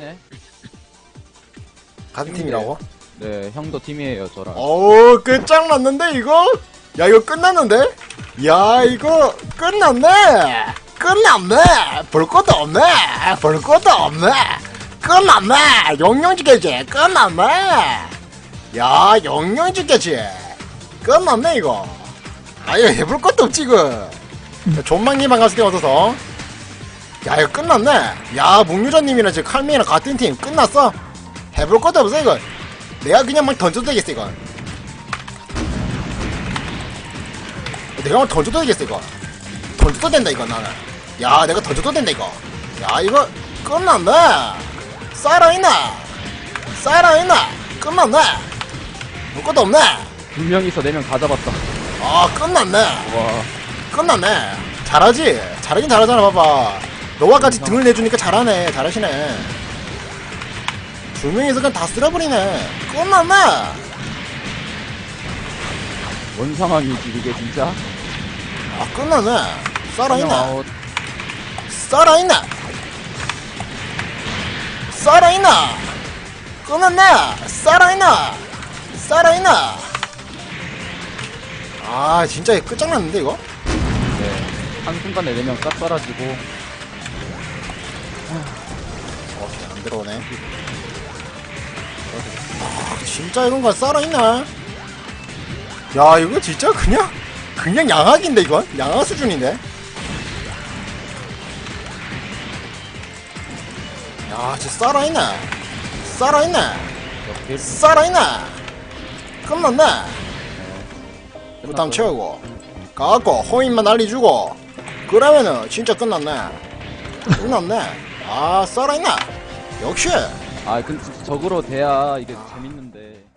팀이네. 같은 팀이라고? 네, 형도 팀이에요, 저랑. 어우 끝장났는데 이거? 야 이거 끝났는데? 야 이거 끝났네! 끝났네! 볼 것도 없네! 볼 것도 없네! 끝났네! 영영 지겠지? 끝났네! 야 영영 지겠지? 끝났네 이거. 아 이거 해볼 것도 없지 이거. 존망님 반갑습니다 어서서 야 이거 끝났네. 야 묵유전님이랑 지금 칼미랑 같은 팀 끝났어? 해볼 것도 없어 이거. 내가 그냥 막 던져도 되겠어 이거. 내가 막 던져도 되겠어 이거. 던져도 된다 이거 나는. 야 내가 던져도 된다 이거. 야 이거 끝났네. 살아있네. 살아있네. 끝났네. 볼 것도 없네. 두 명이서 네 명 다 잡았다. 아 끝났네. 와, 끝났네. 잘하지? 잘하긴 잘하잖아 봐봐 너와 같이 등을 내주니까 잘하네 잘하시네. 두 명이서 그냥 다 쓸어버리네. 끝났네 뭔 상황이지, 이게 진짜? 아 끝나네 아웃. 살아있네 살아있네 끝났네 살아있네 살아있네 아 진짜 끝장났는데 이거? 네. 한순간에 네명싹 사라지고. 오케이 안 들어오네. 아 진짜 이건가 살아있네 야 이거 진짜 그냥 그냥 양악인데 이건? 양악 수준인데 야 진짜 살아있네 살아있네 살아있네 끝났네 부담 끝났어요. 채우고 가갖고 호인만 날리주고 그러면은 진짜 끝났네. 끝났네 아 살아있네 역시 아, 근데 적으로 돼야 이게 재밌는데.